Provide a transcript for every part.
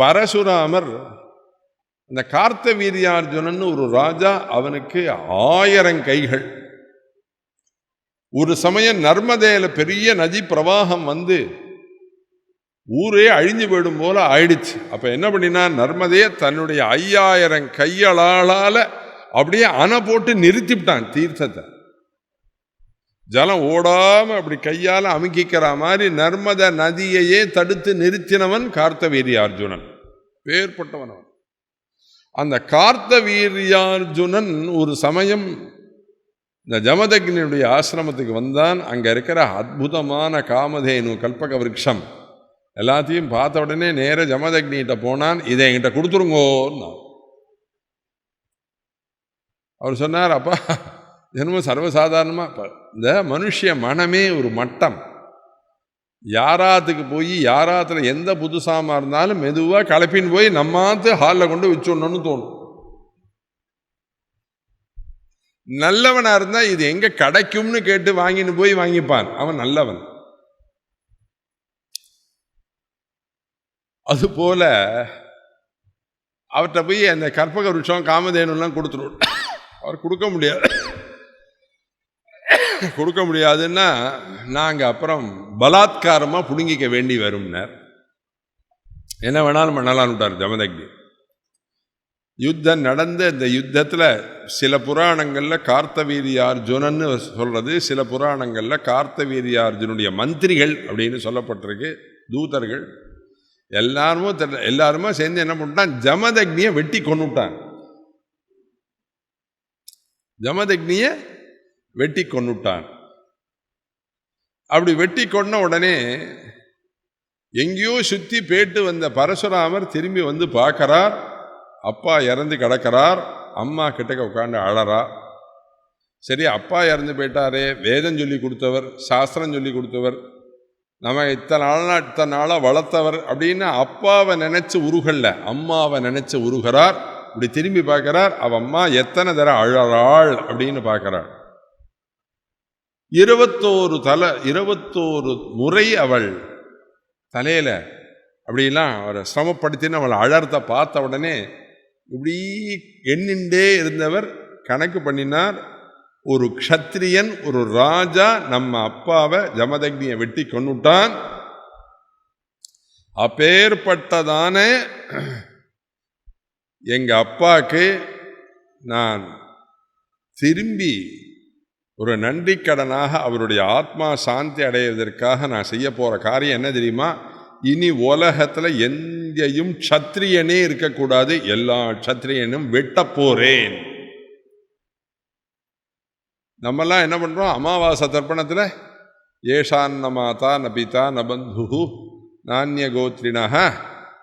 பரசுராமர் இந்த கார்த்த வீரியார்ஜுனன் ஒரு ராஜா அவனுக்கு ஆயிரம் கைகள். ஒரு சமயம் நர்மதேல பெரிய நதி பிரவாகம் வந்து ஊரே அழிஞ்சு போயிடும் போல ஆயிடுச்சு. அப்ப என்ன பண்ணினா நர்மதையை தன்னுடைய ஐயாயிரம் கையளால அப்படியே அணை போட்டு நிறுத்திவிட்டான் தீர்த்தத்தை. ஜலம் ஓடாமல் அப்படி கையால் அமுக்கிக்கிற மாதிரி நர்மத நதியையே தடுத்து நிறுத்தினவன் கார்த்தவீரிய அர்ஜுனன். பேர்பட்டவன் அவன். அந்த கார்த்தவீரியார்ஜுனன் ஒரு சமயம் இந்த ஜமதக்னியுடைய ஆசிரமத்துக்கு வந்தான். அங்க இருக்கிற அற்புதமான காமதேனு கல்பக விரக்ஷம். எல்லாத்தையும் பார்த்த உடனே நேர ஜமதக்னிகிட்ட போனான். இதை என்கிட்ட கொடுத்துருங்கோன்னு அவர் சொன்னார் அப்பா என்னமோ சர்வசாதாரணமாக இந்த மனுஷ மனமே ஒரு மட்டம். யாராத்துக்கு போய் யாராத்துல எந்த புதுசாமா இருந்தாலும் மெதுவாக கலப்பின்னு போய் நம்மாத்து ஹாலில் கொண்டு வச்சுடணும்னு தோணும். நல்லவனாக இருந்தால் இது எங்கே கிடைக்கும்னு கேட்டு வாங்கின்னு போய் வாங்கிப்பான். அவன் நல்லவன். அதுபோல் அவர்கிட்ட போய் அந்த கற்பக விருட்சம் காமதேனுலாம் கொடுத்துருவோம் அவர் கொடுக்க முடியாது. கொடுக்க முடியாதுன்னா நாங்கள் அப்புறம் பலாத்காரமாக பிடுங்கிக்க வேண்டி வரும்னார். என்ன வேணாலும் பண்ணலான்ட்டார் ஜமதக்னி யுத்தம் நடந்த இந்த யுத்தத்தில் சில புராணங்களில் கார்த்தவீரியார்ஜுனன்னு சொல்கிறது சில புராணங்களில் கார்த்தவீரியார்ஜுனுடைய மந்திரிகள் அப்படின்னு சொல்லப்பட்டிருக்கு தூதர்கள். எல்லாருமே தெரியல எல்லாருமே சேர்ந்து என்ன பண்ணிட்டான்? ஜமதக்னியை வெட்டி கொண்டுட்டான் ஜமதக்னியை வெட்டி கொண்டுட்டான் அப்படி வெட்டி கொன்ன உடனே எங்கேயோ சுற்றி பேட்டு வந்த பரசுராமர் திரும்பி வந்து பார்க்கறார். அப்பா இறந்து கிடக்கிறார். அம்மா கிட்டக்க உட்காந்து அழறா. சரி அப்பா இறந்து போயிட்டாரே. வேதம் சொல்லி கொடுத்தவர் சாஸ்திரம் சொல்லி கொடுத்தவர் நம்ம இத்தனை நாளா இத்தனை நாளாக வளர்த்தவர் அப்படின்னு அப்பாவை நினச்சி உருகல்ல அம்மாவை நினச்சி உருகிறார். இப்படி திரும்பி பார்க்குறார். அவ அம்மா எத்தனை தர அழறாள் அப்படின்னு பார்க்குறாள். இருபத்தோரு தலை இருபத்தோரு முறை அவள் தலையில் அப்படிலாம் அவரை சிரமப்படுத்தின்னு அவளை அழர்த்த பார்த்த உடனே இப்படி எண்ணின்றே இருந்தவர் கணக்கு பண்ணினார். ஒரு க்ஷத்திரியன் ஒரு ராஜா நம்ம அப்பாவை ஜமதக்னியை வெட்டி கொண்டுட்டான் அப்பேற்பட்டதான எங்கள் அப்பாவுக்கு நான் திரும்பி ஒரு நன்றி கடனாக அவருடைய ஆத்மா சாந்தி அடைவதற்காக நான் செய்ய போகிற காரியம் என்ன தெரியுமா? இனி உலகத்தில் எங்கேயும் சத்திரியனே இருக்கக்கூடாது. எல்லா சத்திரியனும் வெட்டப்போகிறேன் நம்மெல்லாம் என்ன பண்ணுறோம் அமாவாசை தர்ப்பணத்தில் ஏஷான்ன மாதா ந பிதா நானிய கோத்ரிணः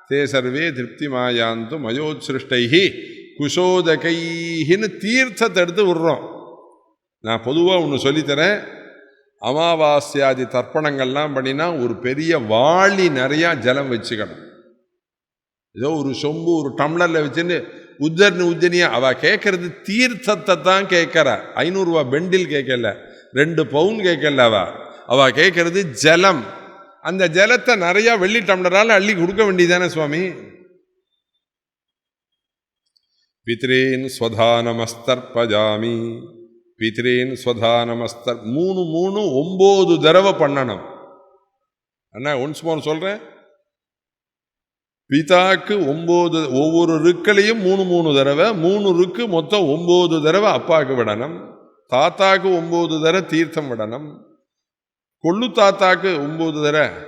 தே சர்வே திருப்தி மாயாந்து மயோத்சிருஷ்டைஹி குஷோதகைன்னு தீர்த்தத்தை எடுத்து விடுறோம். நான் பொதுவாக ஒன்று சொல்லித்தரேன். அமாவாஸ்யாதி தர்ப்பணங்கள்லாம் பண்ணினா ஒரு பெரிய வாளி நிறையா ஜலம் வச்சுக்கணும். ஏதோ ஒரு சொம்பு ஒரு டம்ளரில் வச்சுன்னு உத்தர்னு உத்தனியா அவள் கேட்கறது தீர்த்தத்தை தான் கேட்கறா ஐநூறுரூவா பெண்டில் கேட்கல ரெண்டு பவுன் கேட்கல அவ. அவள் கேட்கறது ஜலம். அந்த ஜலத்தை நிறையா வெள்ளி டம்ளரால் அள்ளி கொடுக்க வேண்டியதானே சுவாமி? பித்ரேன் ஸ்வதானமஸ்தர்பஜாமி. பித்ரேன் ஸ்வதானமஸ்தர் மூணு மூணு ஒம்பது தடவை பண்ணணும். அண்ணா ஒன்ஸ் மோர் சொல்றேன். பிதாக்கு ஒம்பது ஒவ்வொரு ருக்களையும் மூணு மூணு தடவை மூணு ருக்கு மொத்தம் ஒம்பது தடவை அப்பாவுக்கு விடணும். தாத்தாக்கு ஒம்பது தடவை தீர்த்தம் விடணும். கொள்ளு தாத்தாக்கு ஒம்பது தடவை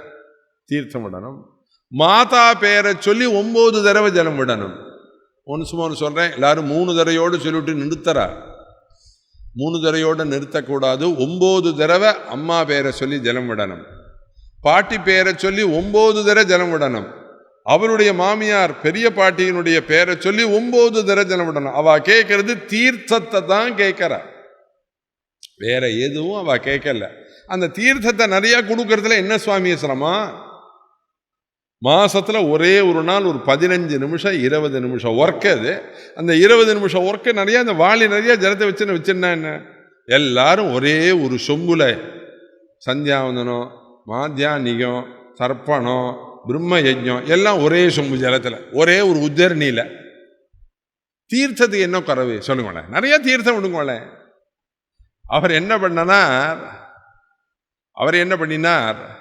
தீர்த்தம் விடணும். மாதா பேரை சொல்லி ஒம்பது தடவை ஜலம் விடணும். ஒன்று சும்மா சொல்கிறேன் எல்லாரும் மூணு தடவையோடு சொல்லிவிட்டு நிறுத்தரா மூணு தடவையோடு நிறுத்தக்கூடாது. ஒம்பது தடவை அம்மா பேரை சொல்லி ஜலம் விடணும். பாட்டி பேரை சொல்லி ஒம்பது தடவை ஜலம் விடணும். அவருடைய மாமியார் பெரிய பாட்டியினுடைய பேரை சொல்லி ஒம்பது தடவை ஜலம் விடணும். அவ கேட்கறது தீர்த்தத்தை தான் கேட்கறா. வேற எதுவும் அவ கேட்கல. அந்த தீர்த்தத்தை நிறையா கொடுக்கறதுல என்ன சுவாமி சிரமம்? மாதத்தில் ஒரே ஒரு நாள் ஒரு பதினஞ்சு நிமிஷம் இருபது நிமிஷம் ஒர்க் அது. அந்த இருபது நிமிஷம் ஒர்க்கு நிறையா அந்த வாளி நிறையா ஜலத்தை வச்சுன்னு வச்சுருந்தா என்ன? எல்லாரும் ஒரே ஒரு சொம்புல சந்தியாவந்தனம் மாத்தியானிகம் தர்ப்பணம் பிரம்ம யஜ்யம் எல்லாம் ஒரே சொம்பு ஜலத்தில் ஒரே ஒரு உத்தரணியில் தீர்த்தத்துக்கு என்ன குறவு? சொல்லுங்களேன். நிறைய தீர்த்தம் விடுங்களேன் அவர் என்ன பண்ணனார் அவர் என்ன பண்ணினார்?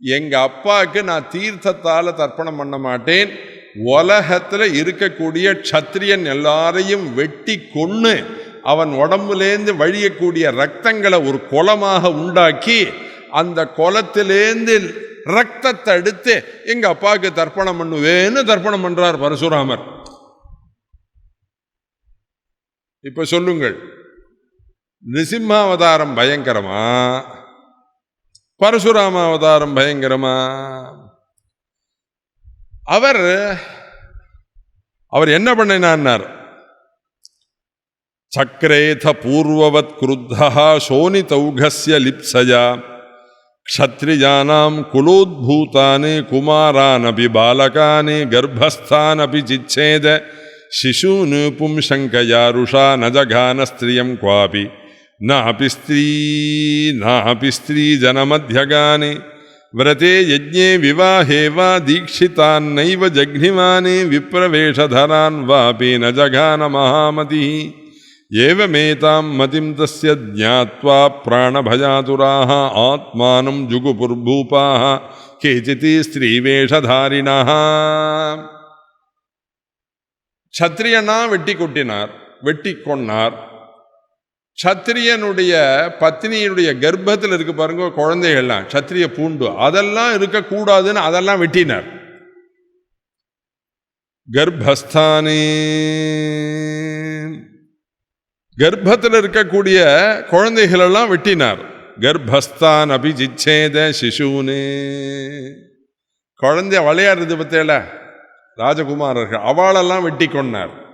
எங்கள் அப்பாவுக்கு நான் தீர்த்தத்தால் தர்ப்பணம் பண்ண மாட்டேன். உலகத்தில் இருக்கக்கூடிய க்ஷத்ரியன் எல்லாரையும் வெட்டி கொன்று அவன் உடம்புலேருந்து வழியக்கூடிய ரத்தங்களை ஒரு குளமாக உண்டாக்கி அந்த குளத்திலேருந்து ரத்தத்தை எடுத்து எங்கள் அப்பாவுக்கு தர்ப்பணம் பண்ணுவேன்னு தர்ப்பணம் பண்ணுறார் பரசுராமர். இப்போ சொல்லுங்கள். நிசிம்மாவதாரம் பயங்கரமா? பரசுராம அவதாரம் பயங்கரமா. அவர் அவர் என்ன பண்ணினார் சக்கரேத பூர்வவத் குருத்தா சோனி தௌகசிய லிப்சயா க்ஷத்ரிஜானாம் குலோத்பூதானி குமாரானபி பாலகானி கர்ப்பஸ்தானபி சிச்சேத சிசூனு பும்சங்கயாருஷா நஜகான ஸ்திரியம் குவாபி. नापि स्त्री नापि स्त्रीजनमध्यगानि व्रते यज्ञे विवाहे वा दीक्षितान्नैव जघ्निमानि विप्रवेशधरान् वापि न जघान महामतिः एवमेतां मतिं तस्य ज्ञात्वा प्राणभयातुराः आत्मानं जुगुपुर्भूपाः केचित् स्त्रीवेषधारिणः சத்திரியனா வெட்டி கொட்டினார் வெட்டி கொன்னார் சத்திரியனுடைய பத்னியினுடைய கர்ப்பத்தில் இருக்கு பாருங்க குழந்தைகள்லாம் சத்திரிய பூண்டு. அதெல்லாம் இருக்கக்கூடாதுன்னு அதெல்லாம் வெட்டினார். கர்ப்பஸ்தானே. கர்ப்பத்தில் இருக்கக்கூடிய குழந்தைகளெல்லாம் வெட்டினார். கர்ப்பஸ்தான் அபிஜிச்சேத சிசூனே குழந்தை விளையாடுறது பத்தியில ராஜகுமாரர்கள் அவளெல்லாம் வெட்டி கொண்டார்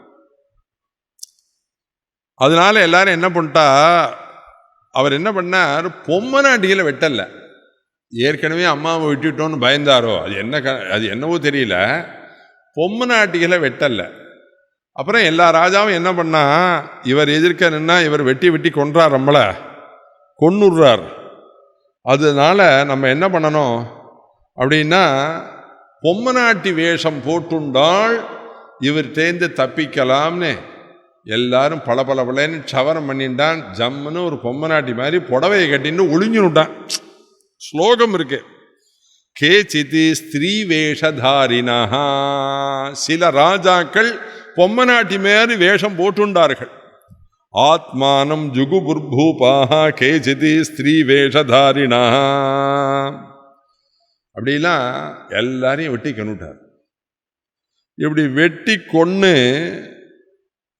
அதனால எல்லாரும் என்ன பண்ணிட்டா அவர் என்ன பண்ணார்? பொம்மநாட்டிகளை வெட்டலை. ஏற்கனவே அம்மாவை விட்டுட்டோன்னு பயந்தாரோ? அது என்ன க அது என்னவோ தெரியல. பொம்மநாட்டிகளை வெட்டலை. அப்புறம் எல்லா ராஜாவும் என்ன பண்ணா இவர் எதிர்க்க நின்னா இவர் வெட்டி வெட்டி கொன்றார் நம்மளை. கொன்னுடுறார் அதனால நம்ம என்ன பண்ணணும்? அப்படின்னா பொம்மநாட்டி வேஷம் போட்டுண்டால் இவர் தேர்ந்து தப்பிக்கலாம்னு எல்லாரும் பல பல பலன்னு சவரம் பண்ணிட்டான் ஜம்முன்னு ஒரு பொம்மநாட்டி மாதிரி புடவையை கட்டின்னு ஒளிஞ்சுனுட்டான் ஸ்லோகம் இருக்கு. கேச்சித்து ஸ்திரீ வேஷதாரினா சில ராஜாக்கள் பொம்மநாட்டி மாதிரி வேஷம் போட்டுண்டார்கள். ஆத்மானம் ஜுகுபுர்பூபாக கேச்சிதி ஸ்திரீ வேஷதாரினா அப்படிலாம் எல்லாரையும் வெட்டி கொண்டுட்டார் இப்படி வெட்டி கொன்று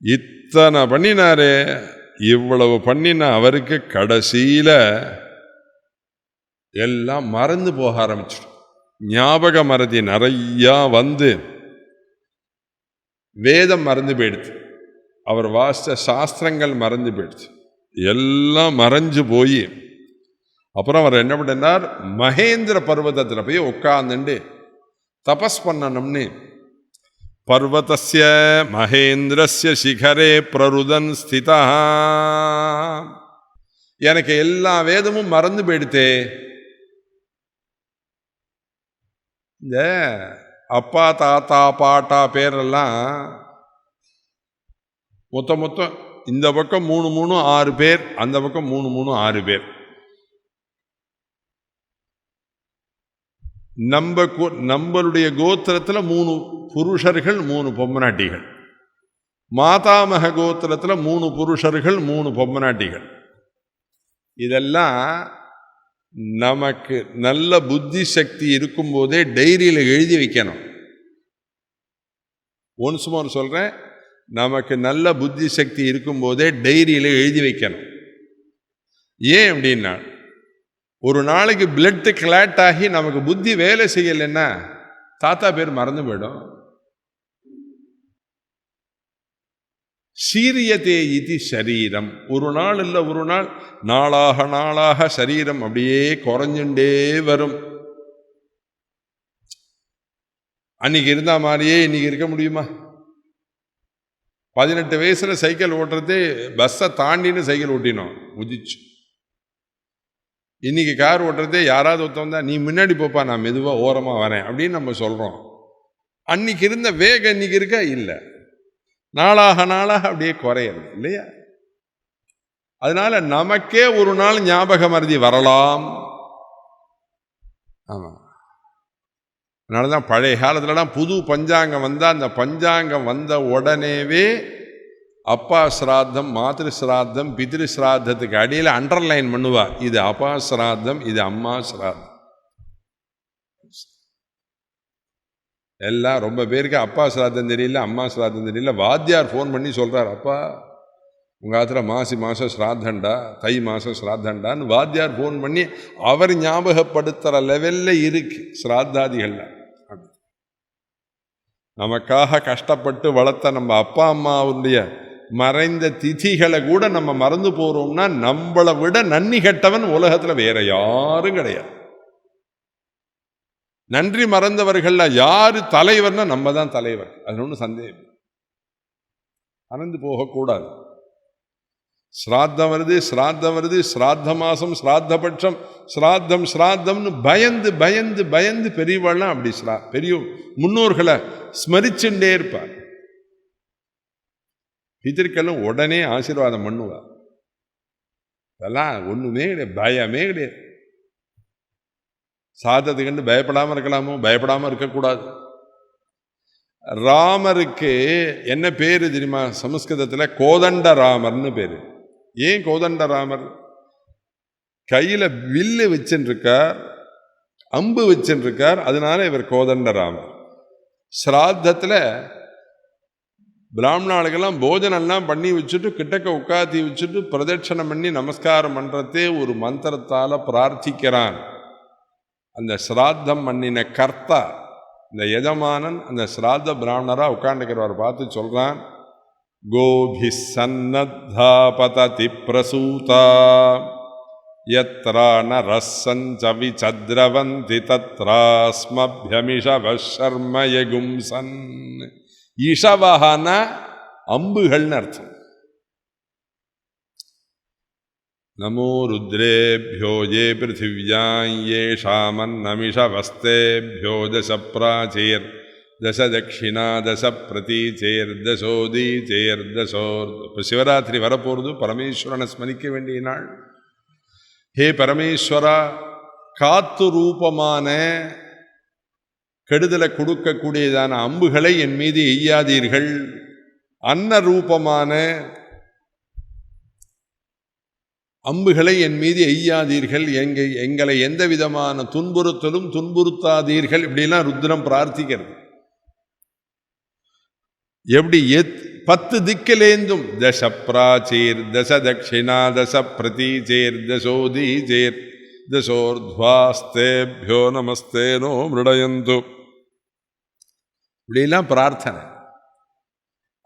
இத்தனை பண்ணினாரு இவ்வளவு பண்ணின அவருக்கு கடைசியில எல்லாம் மறந்து போக ஆரம்பிச்சிடும். ஞாபக மறதி நிறையா வந்து வேதம் மறந்து போயிடுது. அவர் வாசித்த சாஸ்திரங்கள் மறந்து போயிடுச்சு எல்லாம் மறைஞ்சு போய் அப்புறம் அவர் என்ன பண்ணார் மகேந்திர பர்வதத்தில் போய் உட்காந்துண்டு தபஸ் பண்ணணும்னு பர்வதஸ்ய மகேந்திரஸ்ய சிகரே பிரருதன் ஸ்திதா எனக்கு எல்லா வேதமும் மறந்து போயிடுத்தே। இந்த அப்பா தாத்தா பாட்டா பேரெல்லாம் மொத்த மொத்தம் இந்த பக்கம் மூணு மூணு ஆறு பேர் அந்த பக்கம் மூணு மூணு ஆறு பேர். நம்ம கோ- நம்மளுடைய கோத்திரத்தில் மூணு புருஷர்கள் மூணு பொம்மநாட்டிகள் மாதாமக கோத்திரத்தில் மூணு புருஷர்கள் மூணு பொம்மநாட்டிகள் இதெல்லாம் நமக்கு நல்ல புத்தி சக்தி இருக்கும்போதே டைரியில் எழுதி வைக்கணும். ஒன்ஸ் மோர் சொல்கிறேன் நமக்கு நல்ல புத்தி சக்தி இருக்கும்போதே டைரியில் எழுதி வைக்கணும். ஏன் அப்படின்னா ஒரு நாளைக்கு பிளட்டு கிளாட் ஆகி நமக்கு புத்தி வேலை செய்யலைன்னா தாத்தா பேர் மறந்து போயிடும். சீரியதே இது சரீரம். ஒரு நாள் இல்லை ஒரு நாள் நாளாக நாளாக சரீரம் அப்படியே குறைஞ்சுட்டே வரும். அன்னைக்கு இருந்த மாதிரியே இன்னைக்கு இருக்க முடியுமா? பதினெட்டு வயசுல சைக்கிள் ஓட்டுறதே பஸ்ஸை தாண்டின்னு சைக்கிள் ஓட்டினோம் முதிச்சு இன்றைக்கி கார் ஓட்டுறதே யாராவது ஒருத்தன் தான் நீ முன்னாடி போப்பா நான் மெதுவாக ஓரமாக வரேன் அப்படின்னு நம்ம சொல்கிறோம் அன்னைக்கு இருந்த வேகம் இன்னைக்கு இருக்கா? இல்லை. நாளாக நாளாக அப்படியே குறையிறது இல்லையா? அதனால் நமக்கே ஒரு நாள் ஞாபக மருதி வரலாம். ஆமாம் அதனால தான் பழைய காலத்துலலாம் புது பஞ்சாங்கம் வந்தால் அந்த பஞ்சாங்கம் வந்த உடனேவே அப்பா சிராத்தம் மாத்திரு சிராத்தம் பிதிரு சிராத்தத்துக்கு அடியில் அண்டர்லைன் பண்ணுவா. இது அப்பா சிராத்தம் இது அம்மா சிராத்தம் எல்லாம் ரொம்ப பேருக்கு அப்பா சிராத்தம் தெரியல அம்மா சிராத்தம் தெரியல. வாத்தியார் ஃபோன் பண்ணி சொல்கிறார் அப்பா உங்கள் ஆத்துல மாசி மாதம் ஸ்ராத்தண்டா தை மாதம் ஸ்ராத்தண்டான்னு வாத்தியார் ஃபோன் பண்ணி அவர் ஞாபகப்படுத்துகிற லெவலில் இருக்கு ஸ்ராத்தாதிகளில். நமக்காக கஷ்டப்பட்டு வளர்த்த நம்ம அப்பா அம்மாவுடைய மறைந்த திதிகளை கூட நம்ம மறந்து போகிறோம்னா நம்மளை விட நன்னி கெட்டவன் உலகத்தில் வேற யாரும் கிடையாது. நன்றி மறந்தவர்கள்ல யாரு தலைவர்னா நம்ம தான் தலைவர். அது ஒன்றும் சந்தேகம் அறந்து போகக்கூடாது. ஸ்ராத்தம் வருது ஸ்ராத்தம் வருது ஸ்ராத்த மாசம் ஸ்ராத்தபட்சம் ஸ்ராத்தம் ஸ்ராத்தம்னு பயந்து பயந்து பயந்து பெரியவாள்லாம் அப்படி ஸ்ரா பெரிய முன்னோர்களை ஸ்மரிச்சுட்டே இருப்பார். பிதற்களும் உடனே ஆசீர்வாதம் பண்ணுவார் அதெல்லாம் ஒண்ணுமே கிடையாது பயமே கிடையாது. சாதத்தை கண்டு பயப்படாம இருக்கலாமோ? பயப்படாம இருக்கக்கூடாது. ராமருக்கு என்ன பேரு தெரியுமா? சமஸ்கிருதத்துல கோதண்ட ராமர்னு பேரு. ஏன் கோதண்ட ராமர் கையில வில்லு வச்சுருக்கார் அம்பு வச்சுருக்கார் அதனால இவர் கோதண்ட ராமர் ஸ்ராத்தத்தில் பிராமணாளுக்கெல்லாம் போஜனம்லாம் பண்ணி வச்சுட்டு கிட்டக்க உட்காத்தி வச்சுட்டு பிரதட்சணம் பண்ணி நமஸ்காரம் பண்ணுறதே ஒரு மந்திரத்தால் பிரார்த்திக்கிறான். அந்த ஸ்ராத்தம் பண்ணின கர்த்தா இந்த எஜமானன் அந்த ஸ்ராத்த பிராமணராக உட்காந்துக்கிறவர் பார்த்து சொல்கிறான் கோபி சன்னத்தா பததி பிரசூதா எத்ரா நரசஞ்ச விசத்ரவந்தி தத்ராஸ்மபியமிஷவ சர்மயகும்சன் இஷவஹன அம்புகள்னு அர்த்தம் நமோ ருத்ரேபியோ ये पृथिव्यां येषामन्नमिषवस्तेभ्यो दश प्राचीर् दश दक्षिणा दश பிரதீச்சேர்தசோதீச்சேர்தசோர் இப்போ சிவராத்திரி வரப்போகிறது பரமேஸ்வரனை ஸ்மரிக்க வேண்டிய நாள் ஹே பரமேஸ்வரா காத்து ரூபமான கெடுதலை கொடுக்கக்கூடியதான அம்புகளை என் மீது எய்யாதீர்கள். அன்ன ரூபமான அம்புகளை என் மீது எய்யாதீர்கள். எங்கள் எங்களை எந்த விதமான துன்புறுத்தலும் துன்புறுத்தாதீர்கள். இப்படிலாம் ருத்ரம் பிரார்த்திக்கிறது. எப்படி எத் பத்து திக்கிலேந்தும் தச பிராச்சேர் தச தட்சிணா தச பிரதீச்சேர் தசோதீச்சேர் தசோர்த்வாஸ்தேபியோ நமஸ்தேனோ மிருடயந்து. இப்படிலாம் பிரார்த்தனை.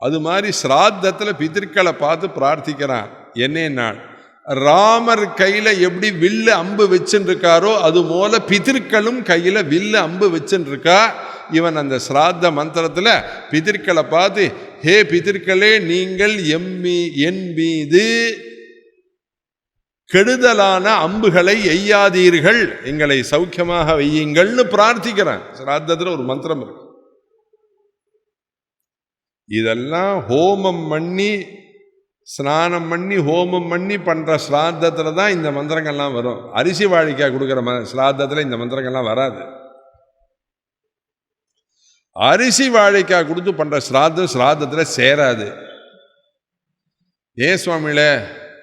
அது மாதிரி ஸ்ராத்தத்தில் பித்திருக்களை பார்த்து பிரார்த்திக்கிறான். என்ன நாள். ராமர் கையில் எப்படி வில்லு அம்பு வச்சுருக்காரோ அது போல பிதிர்களும் கையில் வில்லு அம்பு வச்சுருக்கா. இவன் அந்த ஸ்ராத்த மந்திரத்தில் பிதிர்களை பார்த்து ஹே பிதிர்களே நீங்கள் எம்மி என் மீது கெடுதலான அம்புகளை எய்யாதீர்கள். எங்களை சௌக்கியமாக வையுங்கள்னு பிரார்த்திக்கிறேன். சிராத்தத்தில் ஒரு மந்திரம் இருக்கு. இதெல்லாம் ஹோமம் பண்ணி ஸ்நானம் பண்ணி ஹோமம் பண்ணி பண்ணுற ஸ்ராத்தத்தில் தான் இந்த மந்திரங்கள்லாம் வரும். அரிசி வாழிக்காய் கொடுக்குற ம ஸ்ராத்தத்தில் இந்த மந்திரங்கள்லாம் வராது. அரிசி வாழைக்காய் கொடுத்து பண்ணுற ஸ்ராத்தம் ஸ்ராத்தத்தில் சேராது. ஏன் சுவாமியில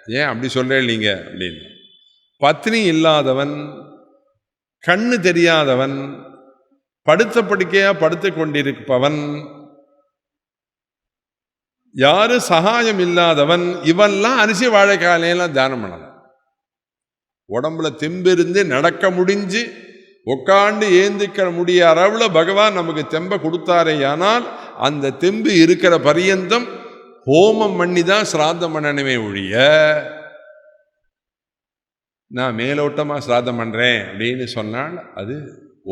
ஏன் அப்படி சொல்கிறேன் நீங்க? அப்படின்னு. பத்னி இல்லாதவன் கண்ணு தெரியாதவன் படுத்த படுக்கையாக படுத்து கொண்டிருப்பவன் யாரு சகாயம் இல்லாதவன் இவெல்லாம் அரிசி வாழைக்காலையெல்லாம் தியானம் பண்ணலாம். உடம்புல தெம்பிருந்து நடக்க முடிஞ்சு உட்காண்டு ஏந்திக்க முடிய அளவில் பகவான் நமக்கு தெம்பை கொடுத்தாரே ஆனால் அந்த தெம்பு இருக்கிற பரியந்தம் ஹோமம் பண்ணி தான் சிராதம் பண்ணணுமே ஒழிய நான் மேலோட்டமாக சிராதம் பண்ணுறேன் அப்படின்னு சொன்னால் அது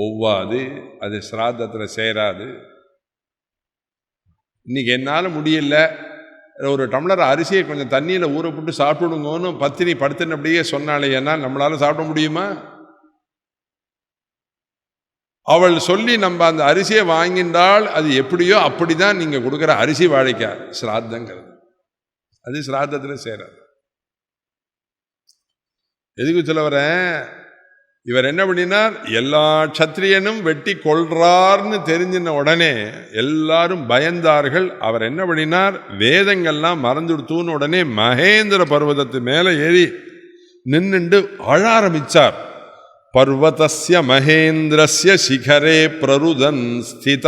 ஒவ்வாது அது சிராதத்தில் சேராது. இன்னைக்கு என்னால் முடியல. ஒரு டம்ளர் அரிசியை கொஞ்சம் தண்ணியில் ஊற போட்டு சாப்பிடுங்கன்னு பத்தினி படுத்தினபடியே சொன்னாலே ஏன்னா நம்மளால் சாப்பிட முடியுமா? அவள் சொல்லி நம்ம அந்த அரிசியை வாங்கின்றால் அது எப்படியோ அப்படி தான் நீங்கள் கொடுக்குற அரிசி வாழைக்காய் சிராத்தங்கிறது அது சிராத்தத்தில் சேராது. எதுக்கு சொல்ல வரேன்? இவர் என்ன பண்ணினார்? எல்லா சத்திரியனும் வெட்டி கொள்றார்னு தெரிஞ்சின உடனே எல்லாரும் பயந்தார்கள். அவர் என்ன பண்ணினார்? வேதங்கள்லாம் மறந்துடுத்துன்னு உடனே மகேந்திர பர்வதத்து மேலே ஏறி நின்றுண்டு அழ പർവതസ്യ മഹേന്ദ്രസ്യ ശിഖരേ പ്രരുദൻ സ്ഥിത.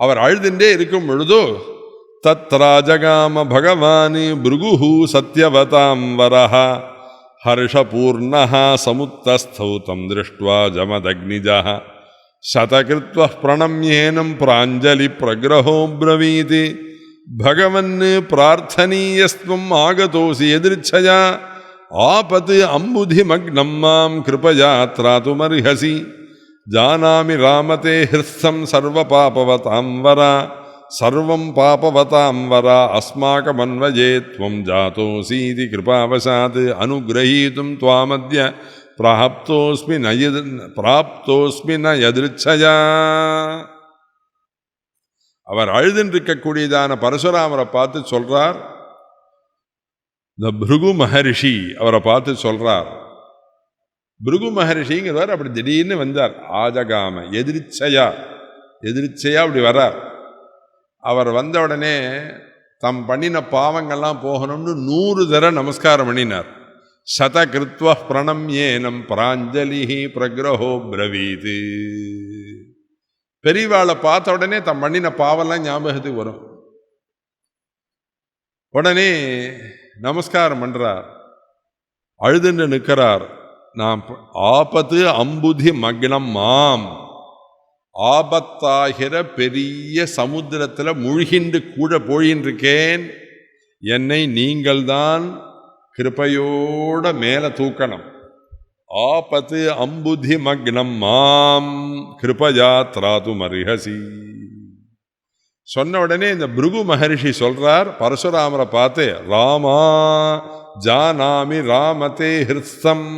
അവർ അഴുതിന്റെ ഇരിക്കും എഴുതു തത്രാജകാമ ഭഗവാന് ഭൃഗുഹു സത്യവതാം വരഹ ഹർഷപൂർണ സമുത്തസ്ഥൗതം ദൃഷ്ട്വാ ജമദഗ്നിജ. ശതകൃത്വ പ്രണമ്യേനം പ്രാഞ്ജലി പ്രഗ്രഹോ ബ്രവീതി. ഭഗവന് പ്രാർത്ഥനീയസ്ത്വം ആഗതോസി എതിർച്ഛയാ ஆபத்து அம்புதி மக்னம் மாம் கிருபயா திராதுமர்ஹசி ஜானாமி ராமதே ஹிருத்தம் சர்வ பாபவதாம் வரா சர்வம் பாபவதாம் வரா அஸ்மாகமன்வயே துவம் ஜாத்தோசீதி கிருபாவசாத். அனுகிரகீதும் துவாமத்ய. பிராப்தோஸ்மி நயது பிராப்தோஸ்மி ந எதிர்ச்சயா அவர் அழுதுன்றிருக்கக்கூடியதான பரசுராமரை பார்த்து சொல்றார். இந்த பிருகு மகரிஷி அவரை பார்த்து சொல்கிறார் பிருகு மகரிஷிங்கிறவர் அப்படி திடீர்னு வந்தார். ஆஜகாம எதிர்ச்சையா எதிர்ச்சையா அப்படி வர்றார். அவர் வந்த உடனே தம் பண்ணின பாவங்கள்லாம் போகணும்னு நூறு தர நமஸ்காரம் பண்ணினார். சத கிருத்வ பிரணம்யேனம் பிராஞ்சலி பிரகிரஹோ பிரவீது. பெரியவாளை பார்த்த உடனே தம் பண்ணின பாவம்லாம் ஞாபகத்துக்கு வரும். உடனே நமஸ்காரம் பண்ணுறார் அழுதுன்னு நிற்கிறார். நான் ஆபத்து அம்புதி மக்னம் மாம். ஆபத்தாகிற பெரிய சமுத்திரத்தில் முழுகின்று கூட போயின்றிருக்கேன். என்னை நீங்கள்தான் கிருப்பையோட மேலே தூக்கணும். ஆபத்து அம்புதி மக்னம் மாம். கிருபயா திராது மரிஹசி சொன்ன உடனே இந்த பிருகு மகரிஷி சொல்றார் பரசுராமரை பார்த்து ராமா ஜானாமி ராமதே ஹிருஸ்தம்.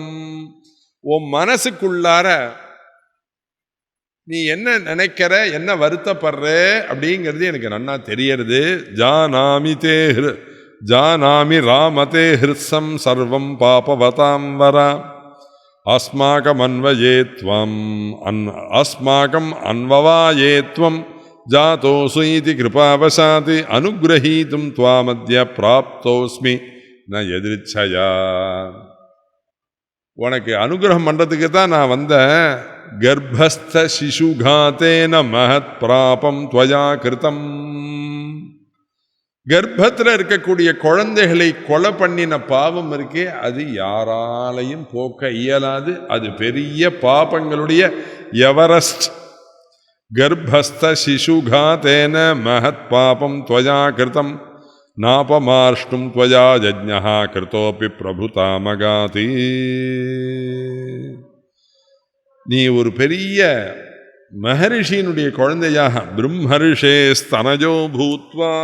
உன் மனசுக்குள்ளார நீ என்ன நினைக்கிற என்ன வருத்தப்படுற? அப்படிங்கிறது எனக்கு நன்னா தெரியறது. ஜானாமி தே ஹிரு ஜானாமி ராமதே ஹிருசம் சர்வம் பாபவதாம் வரா. அஸ்மாகம் அன்வயே அன் அஸ்மாகம் அன்வவாயே ஜாத்தோஸ்வீதி கிருபாவசாதி கிருபாவசாத் அனுகிரகீதும் துவாமத்திய பிராப்தோஸ்மி ந எதிர்ச்சயா உனக்கு அனுகிரகம் பண்ணுறதுக்கு தான் நான் வந்தேன். கர்ப்பஸ்த சிசுகாத்தேன மகத் பிராபம் துவயா கிருதம் கர்ப்பத்தில் இருக்கக்கூடிய குழந்தைகளை கொலை பண்ணின பாவம் இருக்கே அது யாராலையும் போக்க இயலாது. அது பெரிய பாபங்களுடைய எவரஸ்ட் கர்ப்பஸ்த சிசுகாத்தேன மகத் பாபம் துவயா கிருதம் நாபமார்ஷ்டும் துவயா யஜ்ஞா கிருத்தோப்பி பிரபுதாமகாதி நீ ஒரு பெரிய மகரிஷியினுடைய குழந்தையாக பிரம்மரிஷே ஸ்தனஜோ பூத்வா.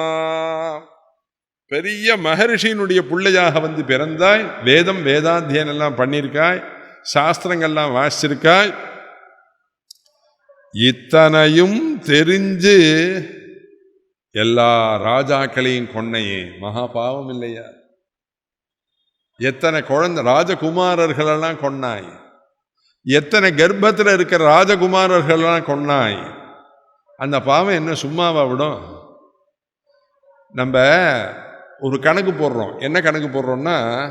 பெரிய மகரிஷியினுடைய பிள்ளையாக வந்து பிறந்தாய் வேதம் வேதாத்தியனம் எல்லாம் பண்ணியிருக்காய் சாஸ்திரங்கள்லாம் வாசிச்சிருக்காய் இத்தனையும் தெரிஞ்சு எல்லா ராஜாக்களையும் கொன்னையே. மகா பாவம் இல்லையா? எத்தனை குழந்தை ராஜகுமாரர்களெல்லாம் கொன்னாய். எத்தனை கர்ப்பத்தில் இருக்கிற ராஜகுமாரர்கள்லாம் கொன்னாய். அந்த பாவம் என்ன சும்மாவா விடும்? நம்ம ஒரு கணக்கு போடுறோம். என்ன கணக்கு போடுறோம்னா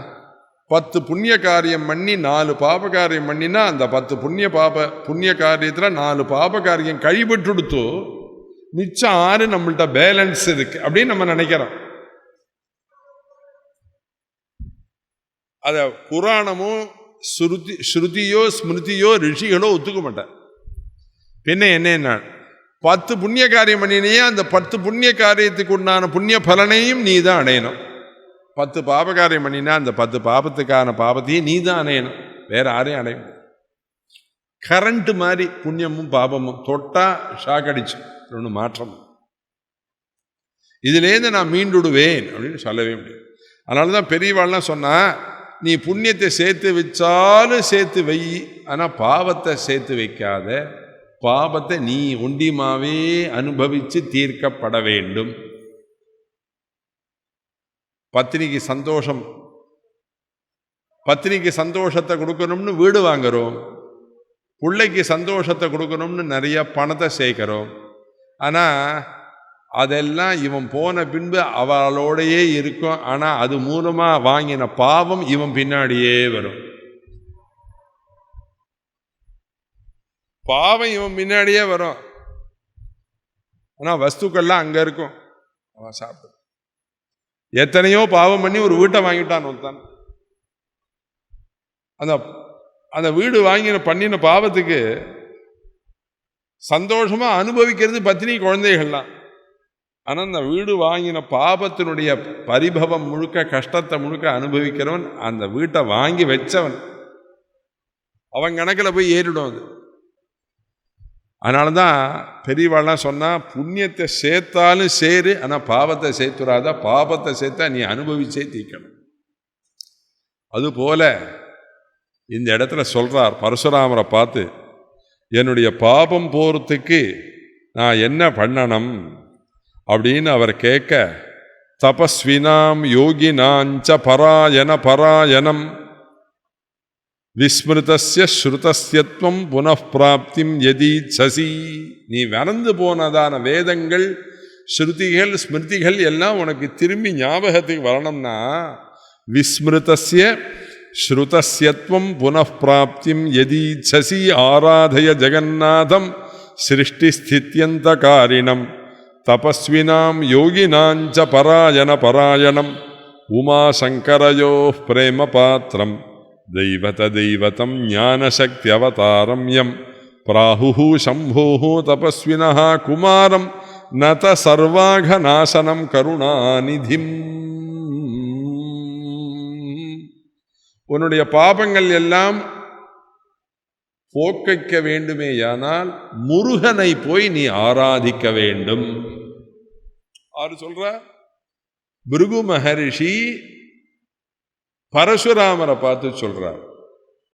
பத்து புண்ணிய காரியம் பண்ணி நாலு பாப காரியம் பண்ணினா அந்த பத்து புண்ணிய பாப புண்ணிய காரியத்தில் நாலு பாப காரியம் கழிபட்டுடுத்து மிச்சம் ஆறு நம்மள்கிட்ட பேலன்ஸ் இருக்கு அப்படின்னு நம்ம நினைக்கிறோம். அதை புராணமும் ஸ்ருதி ஸ்ருதியோ ஸ்மிருதியோ ரிஷிகளோ ஒத்துக்க மாட்டேன் பின்ன என்ன பத்து புண்ணிய காரியம் பண்ணினே அந்த பத்து புண்ணிய காரியத்துக்கு உண்டான புண்ணிய பலனையும் நீ தான் அடையணும். பத்து பாபகாரியம் பண்ணினா அந்த பத்து பாபத்துக்கான பாபத்தையும் நீ தான் அணையணும் வேற யாரையும் அடைய கரண்ட்டு மாதிரி புண்ணியமும் பாபமும் தொட்டா ஷாக் அடிச்சு. ஒன்று மாற்றம். இதுலேருந்து நான் மீண்டுடுவேன் அப்படின்னு சொல்லவே முடியும் அதனால தான் பெரியவாள்லாம் சொன்னால் நீ புண்ணியத்தை சேர்த்து வச்சாலும் சேர்த்து வை ஆனால் பாவத்தை சேர்த்து வைக்காத. பாவத்தை நீ உண்டிமாவே அனுபவித்து தீர்க்கப்பட வேண்டும். பத்தினிக்கு சந்தோஷம். பத்தினிக்கு சந்தோஷத்தை கொடுக்கணும்னு வீடு வாங்குறோம். பிள்ளைக்கு சந்தோஷத்தை கொடுக்கணும்னு நிறைய பணத்தை சேர்க்கிறோம். ஆனால் அதெல்லாம் இவன் போன பின்பு அவளோடையே இருக்கும். ஆனால் அது மூலமாக வாங்கின பாவம் இவன் பின்னாடியே வரும். பாவம் இவன் பின்னாடியே வரும். ஆனால் வஸ்துக்கள்லாம் அங்கே இருக்கும். அவன் சாப்பிட்டு எத்தனையோ பாவம் பண்ணி ஒரு வீட்டை வாங்கிட்டான் ஒருத்தன். அந்த அந்த வீடு வாங்கின பண்ணின பாவத்துக்கு சந்தோஷமா அனுபவிக்கிறது பத்தினி குழந்தைகள்லாம். ஆனால் அந்த வீடு வாங்கின பாபத்தினுடைய பரிபவம் முழுக்க கஷ்டத்தை முழுக்க அனுபவிக்கிறவன் அந்த வீட்டை வாங்கி வச்சவன். அவன் கணக்கில் போய் ஏறிடும் அது. அதனால தான் பெரியவாள்லாம் சொன்னால் புண்ணியத்தை சேர்த்தாலும் சேரு ஆனால் பாவத்தை சேர்த்துறாத பாவத்தை சேர்த்தா நீ அனுபவிச்சே தீக்கணும். அதுபோல இந்த இடத்துல சொல்கிறார் பரசுராமரை பார்த்து என்னுடைய பாபம் போகிறதுக்கு நான் என்ன பண்ணணும்? அப்படின்னு அவர் கேட்க தபஸ்வினாம் யோகினாஞ்ச பராயண பராயணம். விஸ்மிருதஸ்ய ஸ்ருதஸ்யத்வம் புனப்பிராப்திம் எதி சசி. நீ வறந்து போனதான வேதங்கள் ஸ்ருதிகள் ஸ்மிருதிகள் எல்லாம் உனக்கு திரும்பி ஞாபகத்துக்கு வரணும்னா விஸ்மிருதஸ்ய ஸ்ருதஸ்யத்வம் புனப்பிராப்திம் எதி சசி ஆராதய ஜெகநாதம் சிருஷ்டிஸ்தித்யந்தகாரிணம். தபஸ்வினாம் யோகினாஞ்ச பராயண பராயணம். உமாசங்கரயோ பிரேம பாத்திரம். தெய்வத தெய்வதம் ஞானசக்தி அவதாரம் எம் பிராஹு சம்போ தபஸ்வின குமாரம் நத சர்வாகநாசனம் கருணாநிதிம் உன்னுடைய பாபங்கள் எல்லாம் போக்கைக்க வேண்டுமேயானால் முருகனை போய் நீ ஆராதிக்க வேண்டும். ஆறு சொல்ற? பிருகு மகரிஷி பரசுராமரை பார்த்து சொல்கிறார்